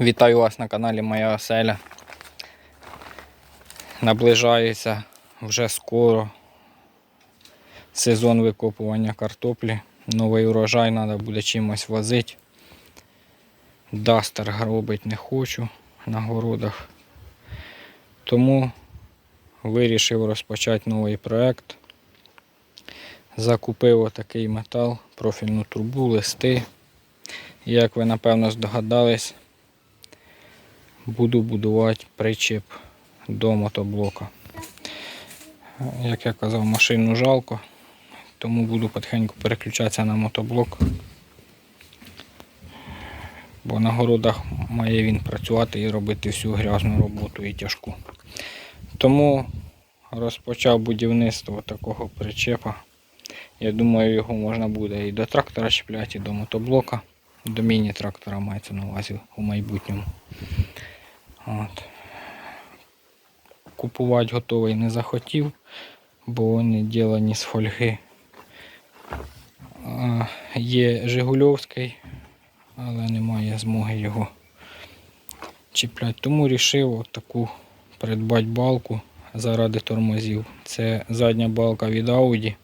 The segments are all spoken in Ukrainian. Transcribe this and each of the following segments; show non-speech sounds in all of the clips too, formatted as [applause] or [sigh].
Вітаю вас на каналі Моя Оселя. Наближається вже скоро сезон викопування картоплі. Новий урожай треба буде чимось возити. Дастер робити не хочу на городах. Тому вирішив розпочати новий проект. Закупив отакий метал, профільну трубу, листи. Як ви напевно здогадались, буду будувати причеп до мотоблока. Як я казав, машину жалко, тому буду потихеньку переключатися на мотоблок. Бо на городах має він працювати і робити всю грязну роботу і тяжку. Тому розпочав будівництво такого причепа. Я думаю, його можна буде і до трактора чіпляти, і до мотоблока. До міні-трактора мається на увазі у майбутньому. От. Купувати готовий не захотів, бо вони ділені з фольги. Є Жигульовський, але немає змоги його чіпляти. Тому вирішив таку придбати балку заради тормозів. Це задня балка від Audi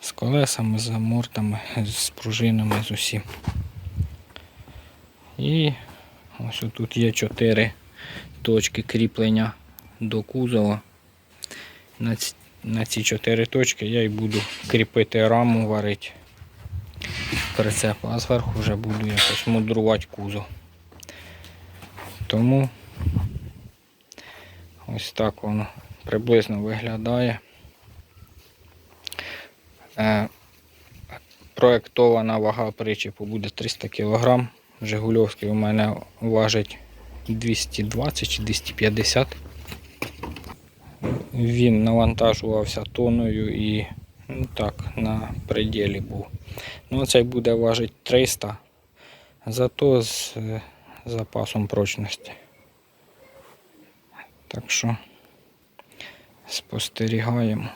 з колесами, з амортами, з пружинами, з усім. І ось тут є чотири точки кріплення до кузова. На ці, на ці чотири точки я і буду кріпити раму, варити прицеп, а зверху вже буду якось мудрувати кузов. Тому ось так воно приблизно виглядає. Е, Проєктована вага причепу буде 300 кг. Жигульовський у мене важить 220 чи 250. Він навантажувався тоною і ну, так, на пределі був. Ну, цей буде важити 300, зато з е, запасом прочності. Так що спостерігаємо.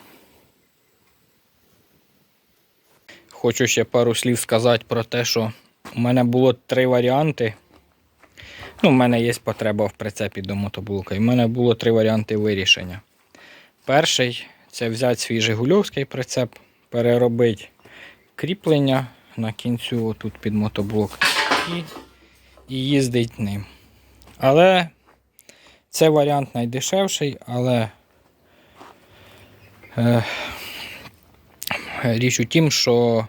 Хочу ще пару слів сказати про те, що у мене було три варіанти. Ну, У мене є потреба в прицепі до мотоблока. І в мене було три варіанти вирішення. Перший це взяти свій Жигульовський прицеп, переробити кріплення на кінцю отут під мотоблок і, і їздити ним. Але це варіант найдешевший, але е, річ у тім, що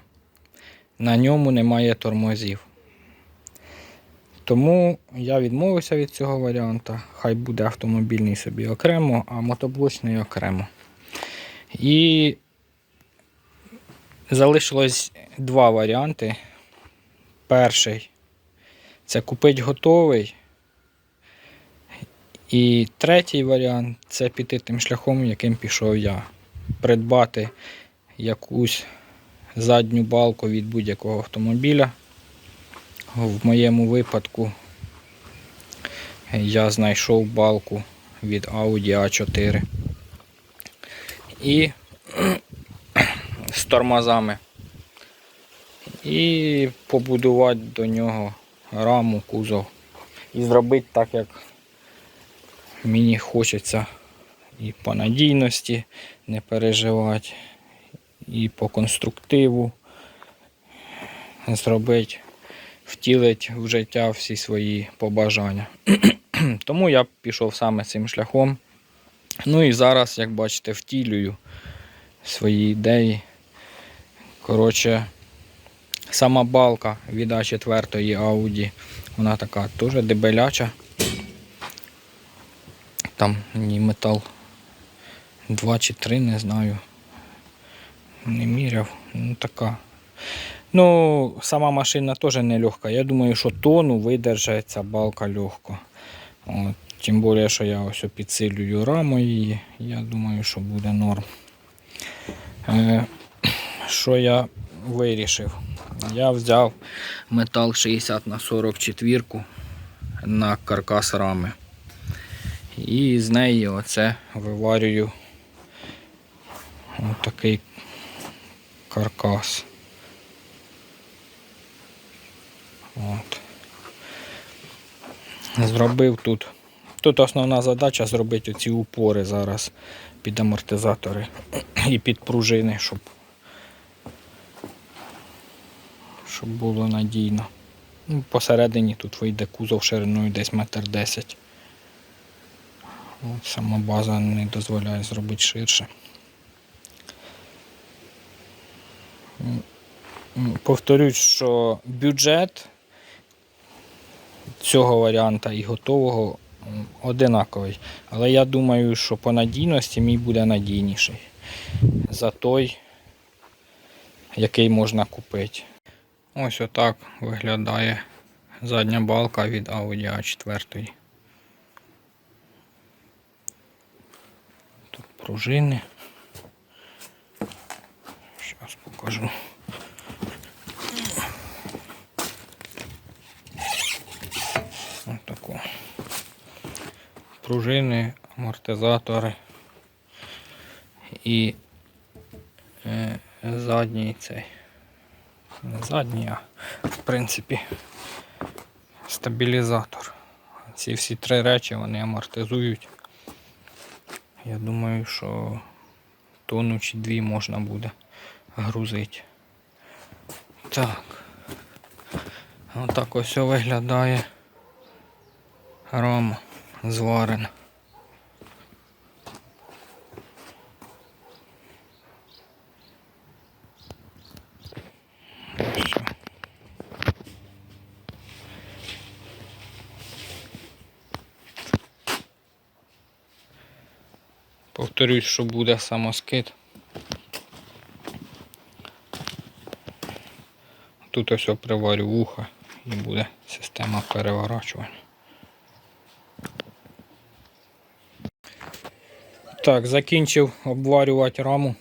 на ньому немає тормозів. Тому я відмовився від цього варіанта. Хай буде автомобільний собі окремо, а мотоблочний окремо. І залишилось два варіанти. Перший це купити готовий. І третій варіант це піти тим шляхом, яким пішов я. Придбати якусь задню балку від будь-якого автомобіля. В моєму випадку я знайшов балку від Audi A4 і з тормозами. І побудувати до нього раму, кузов. І зробити так, як мені хочеться і по надійності не переживати, і по конструктиву зробити втілить в життя всі свої побажання. [clears throat] Тому я пішов саме цим шляхом. Ну і зараз, як бачите, втілюю свої ідеї. Коротше, сама балка від А4 Audi, вона така теж дебеляча. Там ні метал 2 чи 3, не знаю. Не міряв. Ну така. Ну, сама машина теж не легка. Я думаю, що тону видержає ця балка легко. От. Тим більше, що я ось підсилюю раму її, я думаю, що буде норм. Е, що я вирішив? Я взяв метал 60 на 44 на каркас рами. І з неї оце виварюю отакий каркас. От. Зробив тут. Тут основна задача зробити оці упори зараз під амортизатори [clears throat] і під пружини, щоб, щоб було надійно. Ну, посередині тут вийде кузов шириною десь метр десять. Сама база не дозволяє зробити ширше. Повторюсь, що бюджет цього варіанта і готового одинаковий. Але я думаю, що по надійності мій буде надійніший за той, який можна купити. Ось отак виглядає задня балка від Audi A4. Тут пружини. Зараз покажу. Ось таку. Пружини, амортизатори і е, задній цей. Не задній, а в принципі стабілізатор. Ці всі три речі вони амортизують. Я думаю, що тонну чи дві можна буде грузити. Так. Отак ось виглядає рама зварена. Повторюсь, що буде самоскид. Тут ось приварю вуха і буде система переворачування. Так, закінчив обварювати раму.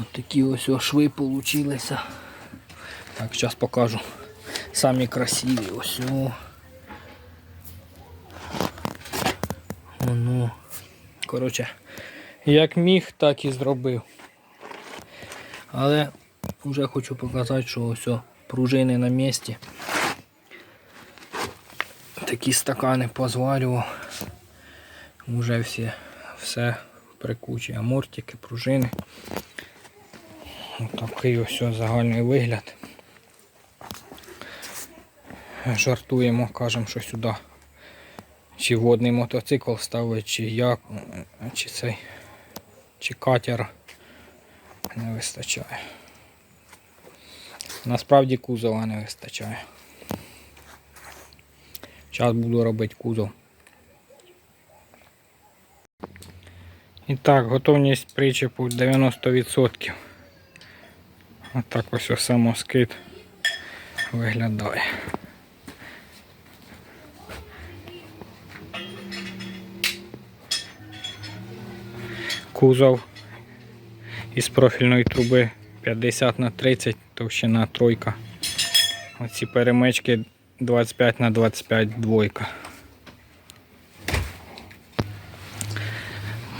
Ось такі ось шви получилися. Так, зараз покажу. Самі красиві ось. Воно. Коротше, як міг, так і зробив. Але вже хочу показати, що ось пружини на місці. Такі стакани позварював. Уже всі, все при кучі амортики, пружини. Такий ось загальний вигляд. Жартуємо, кажемо, що сюди чи водний мотоцикл ставить, чи як, чи цей, чи катер не вистачає. Насправді кузова не вистачає. Зараз буду робити кузов. І так, готовність причепу 90%. Отак ось ось самоскид виглядає. Кузов із профільної труби 50 на 30, товщина тройка. Оці перемички 25 на 25 двойка.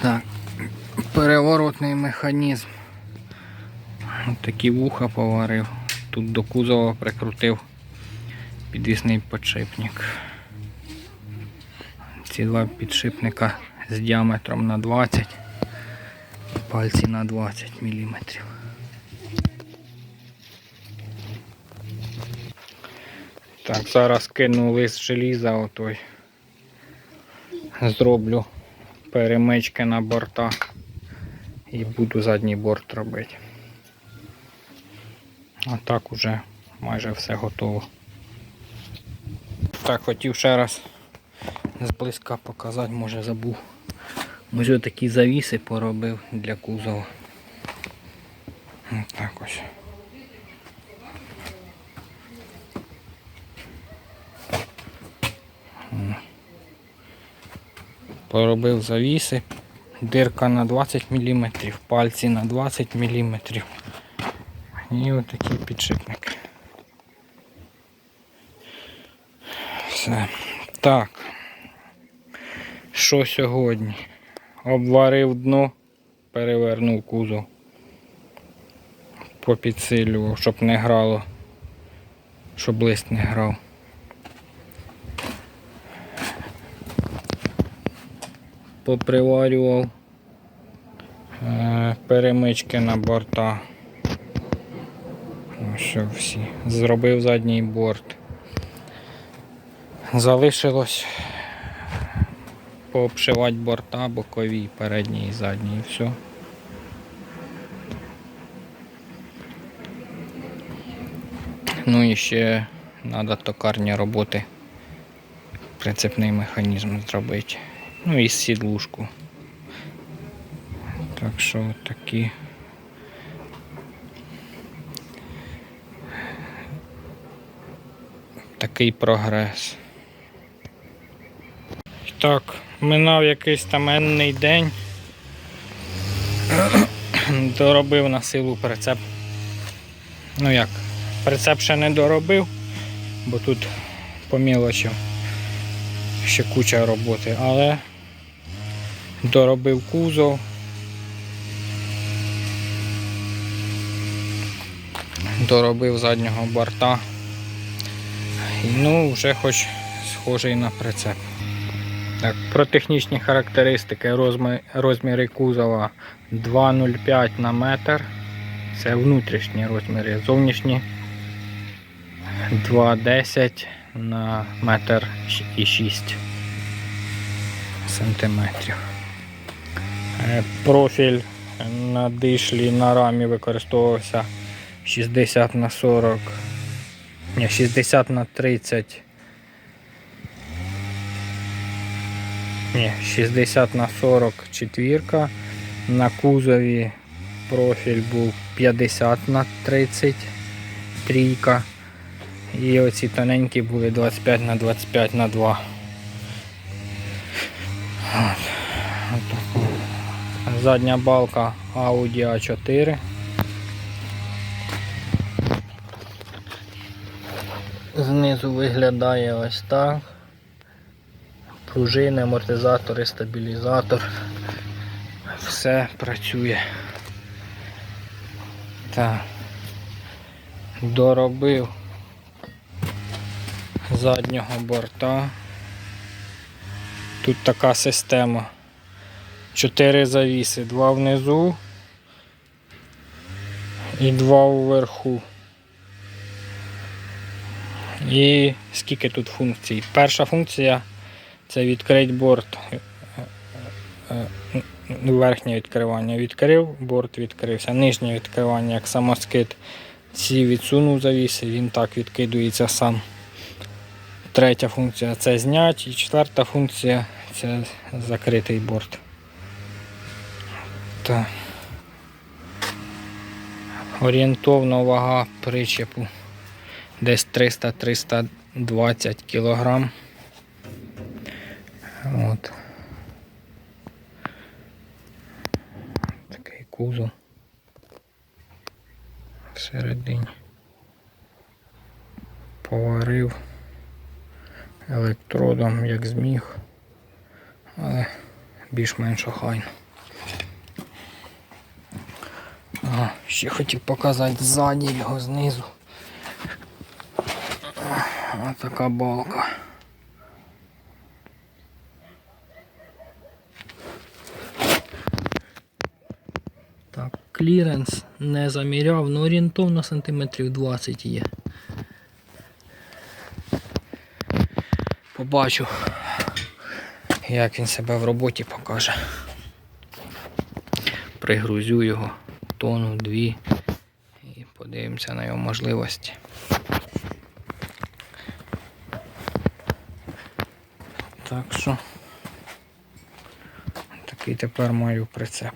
Так, переворотний механізм. Ось такі вуха поварив. Тут до кузова прикрутив підвісний підшипник. Ці два підшипника з діаметром на 20, пальці на 20 мм. Так, зараз кину лист желіза отой. Зроблю перемички на борта і буду задній борт робити. А так уже майже все готово. Так, хотів ще раз зблизька показати, може забув. Ось такі завіси поробив для кузова. Ось так ось. Поробив завіси. Дирка на 20 мм, пальці на 20 мм. І отакі підшипники. Все. Так. Що сьогодні? Обварив дно, перевернув кузов. Попідсилював, щоб не грало, щоб лист не грав. Поприварював е, перемички на борта. Що всі. Зробив задній борт. Залишилось пообшивати борта бокові, передній і задній і все. Ну і ще треба токарні роботи. Прицепний механізм зробити. Ну і сідлушку. Так що такі. Такий прогрес. Так, минав якийсь там енний день. [coughs] Доробив на силу прицеп. Ну як, прицеп ще не доробив, бо тут по мілочі ще куча роботи, але доробив кузов. Доробив заднього борта. Ну, вже хоч схожий на прицеп. Так, про технічні характеристики розміри кузова 2,05 на метр. Це внутрішні розміри. Зовнішні 2,10 на метр і 6 сантиметрів. Е, Профіль на дишлі на рамі використовувався 60 на 40. Ні, 60 на 30. Ні, 60 на 40 четвірка. На кузові профіль був 50 на 30 трійка. І оці тоненькі були 25 на 25 на 2. От. Задня балка Audi A4. Знизу виглядає ось так. Пружини, амортизатори, стабілізатор. Все працює. Так. Доробив заднього борта. Тут така система. Чотири завіси, два внизу і два вверху. І скільки тут функцій? Перша функція це відкрити борт. Е, е, е, Верхнє відкривання відкрив, борт відкрився. Нижнє відкривання, як самоскид. Ці відсунув завіси, він так відкидується сам. Третя функція це зняти. І четверта функція це закритий борт. Так. Орієнтовна вага причепу десь 300-320 кілограм. От. Такий кузов всередині. Поварив електродом як зміг, але більш-менш охайно. А, ще хотів показати ззаді його знизу. Ось така балка. Так, кліренс не заміряв, ну орієнтовно сантиметрів 20 є. Побачу, як він себе в роботі покаже. Пригрузю його тонну, дві і подивимося на його можливості. Так що такий тепер маю прицеп.